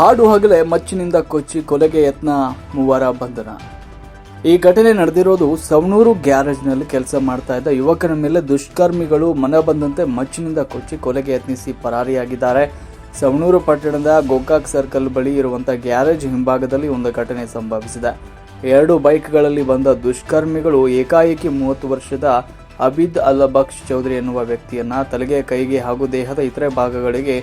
ಹಾಡು ಹಗಲೇ ಮಚ್ಚಿನಿಂದ ಕೊಚ್ಚಿ ಕೊಲೆಗೆ ಯತ್ನ ಮೂವರ ಬಂಧನ. ಈ ಘಟನೆ ನಡೆದಿರೋದು ಸವಣೂರು ಗ್ಯಾರೇಜ್ನಲ್ಲಿ ಕೆಲಸ ಮಾಡ್ತಾ ಇದ್ದ ಯುವಕನ ಮೇಲೆ ದುಷ್ಕರ್ಮಿಗಳು ಮನ ಬಂದಂತೆ ಮಚ್ಚಿನಿಂದ ಕೊಚ್ಚಿ ಕೊಲೆಗೆ ಯತ್ನಿಸಿ ಪರಾರಿಯಾಗಿದ್ದಾರೆ. ಸವಣೂರು ಪಟ್ಟಣದ ಗೋಕಾಕ್ ಸರ್ಕಲ್ ಬಳಿ ಇರುವಂಥ ಗ್ಯಾರೇಜ್ ಹಿಂಭಾಗದಲ್ಲಿ ಒಂದು ಘಟನೆ ಸಂಭವಿಸಿದೆ. ಎರಡು ಬೈಕ್ಗಳಲ್ಲಿ ಬಂದ ದುಷ್ಕರ್ಮಿಗಳು ಏಕಾಏಕಿ ಮೂವತ್ತು ವರ್ಷದ ಅಬಿದ್ ಅಲ್ಲಬಕ್ಷ್ ಚೌಧರಿ ಎನ್ನುವ ವ್ಯಕ್ತಿಯನ್ನ ತಲೆಗೆ, ಕೈಗೆ ಹಾಗೂ ದೇಹದ ಇತರೆ ಭಾಗಗಳಿಗೆ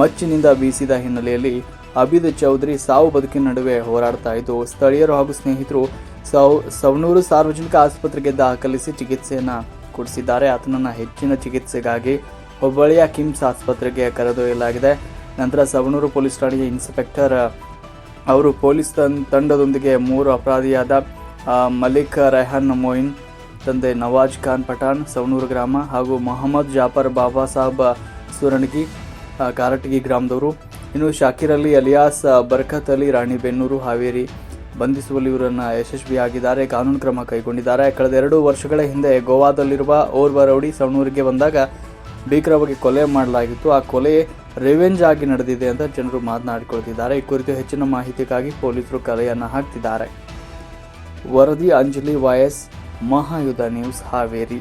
ಮಚ್ಚಿನಿಂದ ಬೀಸಿದ ಹಿನ್ನೆಲೆಯಲ್ಲಿ ಅಬಿದ್ ಚೌಧರಿ ಸಾವು ಬದುಕಿನ ನಡುವೆ ಹೋರಾಡ್ತಾ ಇದ್ದು, ಸ್ಥಳೀಯರು ಹಾಗೂ ಸ್ನೇಹಿತರು ಸೌ ಸವಣೂರು ಸಾರ್ವಜನಿಕ ಆಸ್ಪತ್ರೆಗೆ ದಾಖಲಿಸಿ ಚಿಕಿತ್ಸೆಯನ್ನು ಕೊಡಿಸಿದ್ದಾರೆ. ಆತನನ್ನು ಹೆಚ್ಚಿನ ಚಿಕಿತ್ಸೆಗಾಗಿ ಹುಬ್ಬಳ್ಳಿಯ ಕಿಮ್ಸ್ ಆಸ್ಪತ್ರೆಗೆ ಕರೆದೊಯ್ಯಲಾಗಿದೆ. ನಂತರ ಸವಣೂರು ಪೊಲೀಸ್ ಠಾಣೆಯ ಇನ್ಸ್ಪೆಕ್ಟರ್, ಅವರು ಪೊಲೀಸ್ ತಂಡದೊಂದಿಗೆ ಮೂರು ಅಪರಾಧಿಯಾದ ಮಲಿಕ್ ರೆಹಾನ್ ಮೊಯಿನ್, ತಂದೆ ನವಾಜ್ ಖಾನ್ ಪಠಾಣ್ ಸವಣೂರು ಗ್ರಾಮ ಹಾಗೂ ಮೊಹಮ್ಮದ್ ಜಾಫರ್ ಬಾಬಾ ಸಾಹಬ್ ಸುರಣಗಿ ಕಾರಟಗಿ ಗ್ರಾಮದವರು ಇನ್ನು ಶಾಕಿರ್ ಅಲಿ, ಅಲಿಯಾಸ್ ಬರ್ಕತ್ ಅಲಿ, ರಾಣಿ ಬೆನ್ನೂರು, ಹಾವೇರಿ ಬಂಧಿಸುವಲ್ಲಿ ಇವರನ್ನು ಯಶಸ್ವಿಯಾಗಿದ್ದಾರೆ, ಕಾನೂನು ಕ್ರಮ ಕೈಗೊಂಡಿದ್ದಾರೆ. ಕಳೆದ ಎರಡು ವರ್ಷಗಳ ಹಿಂದೆ ಗೋವಾದಲ್ಲಿರುವ ಓರ್ವ ರೌಡಿ ಸವಣೂರಿಗೆ ಬಂದಾಗ ಭೀಕರವಾಗಿ ಕೊಲೆ ಮಾಡಲಾಗಿತ್ತು. ಆ ಕೊಲೆ ರಿವೆಂಜ್ ಆಗಿ ನಡೆದಿದೆ ಅಂತ ಜನರು ಮಾತನಾಡಿಕೊಳ್ತಿದ್ದಾರೆ. ಈ ಕುರಿತು ಹೆಚ್ಚಿನ ಮಾಹಿತಿಗಾಗಿ ಪೊಲೀಸರು ಕಲೆಯನ್ನು ಹಾಕ್ತಿದ್ದಾರೆ. ವರದಿ, ಅಂಜಲಿ ವಾಯಸ್ ಮಹಾಯುಧ ನ್ಯೂಸ್, ಹಾವೇರಿ.